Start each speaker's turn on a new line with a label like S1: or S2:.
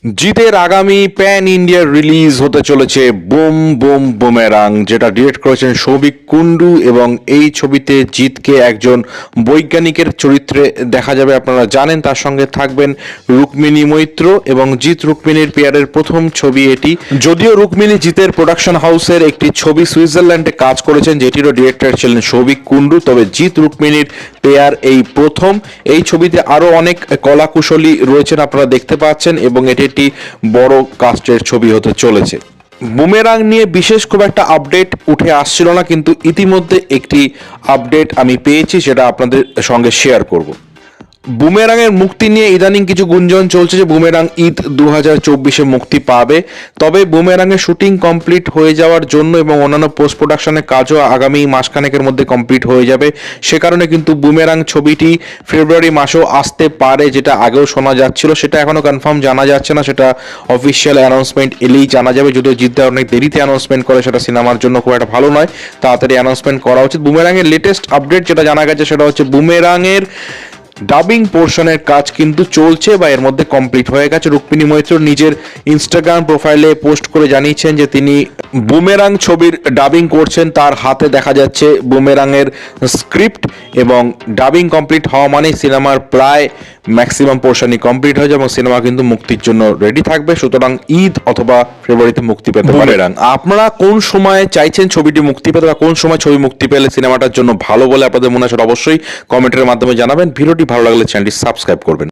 S1: জিতের আগামী প্যান ইন্ডিয়ার রিলিজ হতে চলেছে বুম বুম বুমেরাং, যেটা ডিরেক্ট করেছেন সৌভিক কুন্ডু এবং এই ছবিতে জিতকে একজন বৈজ্ঞানিকের চরিত্রে দেখা যাবে। আপনারা জানেন, তার সঙ্গে থাকবেন রুক্মিণী মৈত্র এবং জিৎ রুক্মিণীর পেয়ারের প্রথম ছবি এটি। যদিও রুক্মিণী জিতের প্রোডাকশন হাউসের একটি ছবি সুইজারল্যান্ডে কাজ করেছেন, যেটিরও ডিরেক্টর ছিলেন সৌভিক কুন্ডু তবে জিৎ রুক্মিণীর পেয়ার এই প্রথম। এই ছবিতে আরও অনেক কলাকুশলী রয়েছেন, আপনারা দেখতে পাচ্ছেন, এবং এটি একটি বড় কাস্টের ছবি হতে চলেছে। বুমেরাং নিয়ে বিশেষ খুব একটা আপডেট উঠে আসছিল না, কিন্তু ইতিমধ্যে একটি আপডেট আমি পেয়েছি, সেটা আপনাদের সঙ্গে শেয়ার করব। বুমেরাংয়ের মুক্তি নিয়ে ইদানিং কিছু গুঞ্জন চলছে যে বুমেরাং ঈদ দু হাজার চব্বিশে মুক্তি পাবে। তবে বুমেরাংয়ের শুটিং কমপ্লিট হয়ে যাওয়ার জন্য এবং অন্যান্য পোস্ট প্রোডাকশনের কাজও আগামী মাসখানেকের মধ্যে কমপ্লিট হয়ে যাবে। সে কারণে কিন্তু বুমেরাং ছবিটি ফেব্রুয়ারি মাসেও আসতে পারে, যেটা আগেও শোনা যাচ্ছিল। সেটা এখনও কনফার্ম জানা যাচ্ছে না, সেটা অফিসিয়াল অ্যানাউন্সমেন্ট এলেই জানা যাবে। যদিও জিদ্দা অনেক দেরিতে অ্যানাউন্সমেন্ট করে, সেটা সিনেমার জন্য খুব একটা ভালো নয়। তাড়াতাড়ি অ্যানাউন্সমেন্ট করা উচিত। বুমেরাংয়ের লেটেস্ট আপডেট যেটা জানা গেছে, সেটা হচ্ছে বুমেরাংয়ের ডাবিং পোর্শনের কাজ কিন্তু চলছে বা এর মধ্যে কমপ্লিট হয়ে গেছে। রুক্মিণী মৈত্র নিজের ইনস্টাগ্রাম প্রোফাইলে পোস্ট করে জানিয়েছেন যে তিনি বুমেরাং ছবির ডাবিং করছেন। তার হাতে দেখা যাচ্ছে বুমেরাংয়ের স্ক্রিপ্ট এবং ডাবিং কমপ্লিট হওয়া মানে সিনেমার প্রায় ম্যাক্সিমাম পোর্শনই কমপ্লিট হয়ে যাবে এবং সিনেমা কিন্তু মুক্তির জন্য রেডি থাকবে। সুতরাং ঈদ অথবা ফেব্রুয়ারিতে মুক্তি পেতে পারে। আপনারা কোন সময় চাইছেন ছবিটি মুক্তি পেতে বা কোন সময় ছবি মুক্তি পেলে সিনেমাটার জন্য ভালো বলে আপনাদের মনে হয় অবশ্যই কমেন্টের মাধ্যমে জানাবেন। ভিডিওটি ভালো লাগলে চ্যানেলটি সাবস্ক্রাইব করবেন।